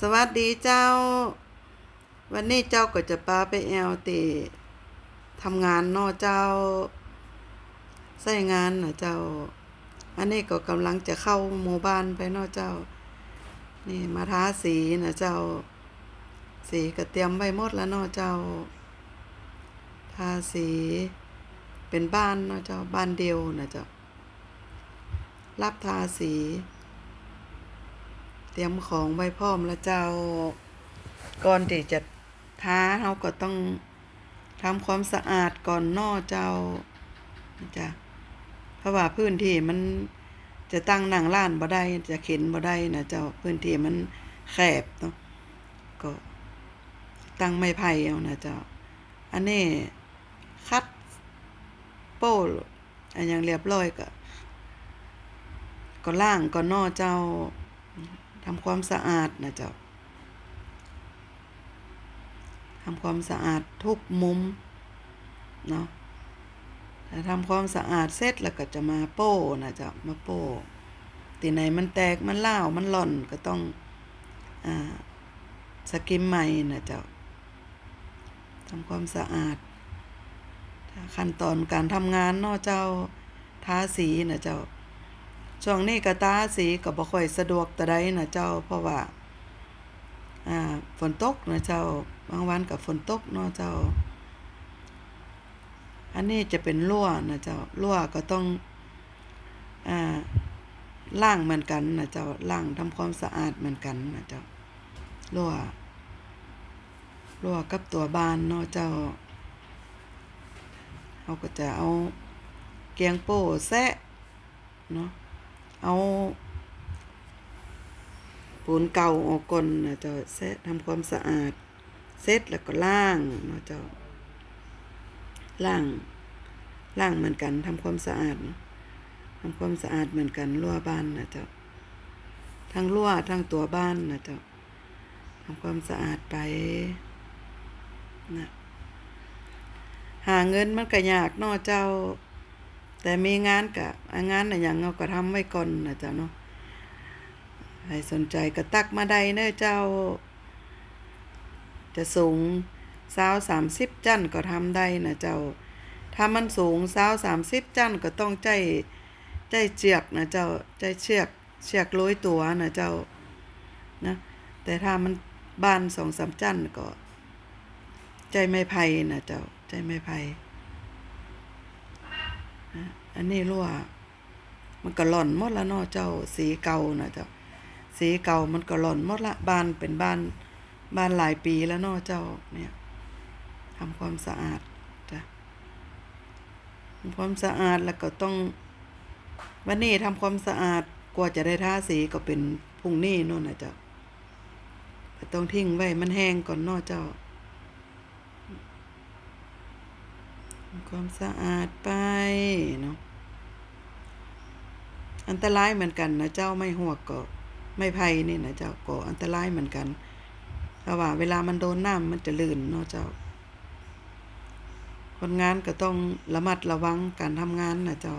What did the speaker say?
สวัสดีเจ้า วันนี้เจ้าก็จะปาไปแอลตีทำงานเนอเจ้า ใส่งานนะเจ้า อันนี้ก็กำลังจะเข้าหมู่บ้านไปเนอเจ้า นี่มาทาสีนะเจ้า สีก็เตรียมไว้หมดแล้วเนอเจ้า ทาสีเป็นบ้านเนาะเจ้า บ้านเดียวนะเจ้า รับทาสี ตรียมของไว้พร้อมแล้วเจ้าก่อนที่จะท้าเราก็ต้องทำความสะอาดก่อนนอเจ้าจ้ะเพราะว่าพื้นที่มันจะตั้งนั่งล้านบ่ได้จะเข็นบ่ได้นะเจ้าพื้นที่มันแคบเนาะก็ตั้งไม้ไผ่เอานะเจ้าอันนี้คัดโป้อันยังเรียบร้อยก็ก็ล่างก็นอเจ้า ทำความสะอาดนะเจ้าทำความสะอาดทุกมุมเนาะถ้าทำความสะอาดเสร็จแล้วก็จะมาโป้นะเจ้ามาโป้ตีไหนมันแตกมันเล่ามันหล่อนก็ต้องอ่าสกิมใหม่นะเจ้าทำความสะอาดขั้นตอนการทำงานเนาะเจ้าทาสีนะเจ้า ช่วงนี้ก็ตาสีก็บ่ค่อยสะดวกแต่ใดนะเจ้า เพราะว่าอ่าฝนตกนะเจ้าบางวันก็ฝนตกเนาะเจ้า อันนี้จะเป็นรั่วนะเจ้ารั่วก็ต้องอ่าล้างเหมือนกันนะเจ้าล้างทำความสะอาดเหมือนกันนะเจ้ารั่วรั่วกับตัวบานเนาะเจ้าเราก็จะเอาเกียงโป้แซะเนาะ เอาปูนเก่าออกก่อนนะเจ้าแซะทำความสะอาดเสร็จแล้วก็ล่างเนาะเจ้าล่างล่างเหมือนกันทำความสะอาดทำความสะอาดเหมือนกันรั่วบ้านนะเจ้าทั้งรั่วทั้งตัวบ้านนะเจ้าทำความสะอาดไปนะหาเงินมันก็ยากนาะเจ้า แต่มีงานกะงานอะอย่างเราก็ทำไว้ก่อนนะเจ้าเนาะให้สนใจก็ตักมาได้เนอะเจ้า จะสูงสาวสามสิบจันก็ทำได้นะเจ้า ถ้ามันสูงสาวสามสิบจันก็ต้องใจใจเชือกนะเจ้าใจเชือกเชือกโรยตัวนะเจ้านะแต่ถ้ามันบ้านสองสามจันก็ ใจไม่ไพ่นะเจ้า ใจไม่ไพ่ อันนี้รั่ว มันก็หล่อนหมดละเนาะเจ้าสีเก่านะเจ้าสีเก่ามันก็หล่อนหมดละบ้านเป็นบ้านบ้านหลายปีแล้วเนาะเจ้าเนี่ยทำความสะอาดจ้ะทำความสะอาดแล้วก็ต้อง วันนี้ทำความสะอาดกว่าจะได้ทาสีก็เป็นพรุ่งนี้โน่นนะเจ้าต้องทิ้งไว้มันแห้งก่อนเนาะเจ้า ความสะอาดไปเนาะอันตรายเหมือนกันนะเจ้าไม่หัวกก็ไม่ไผ่นี่นะเจ้าก็อันตรายเหมือนกันเพราะว่า เวลามันโดนน้ำมันจะลื่นเนาะเจ้า คนงานก็ต้องระมัดระวังการทำงานนะเจ้า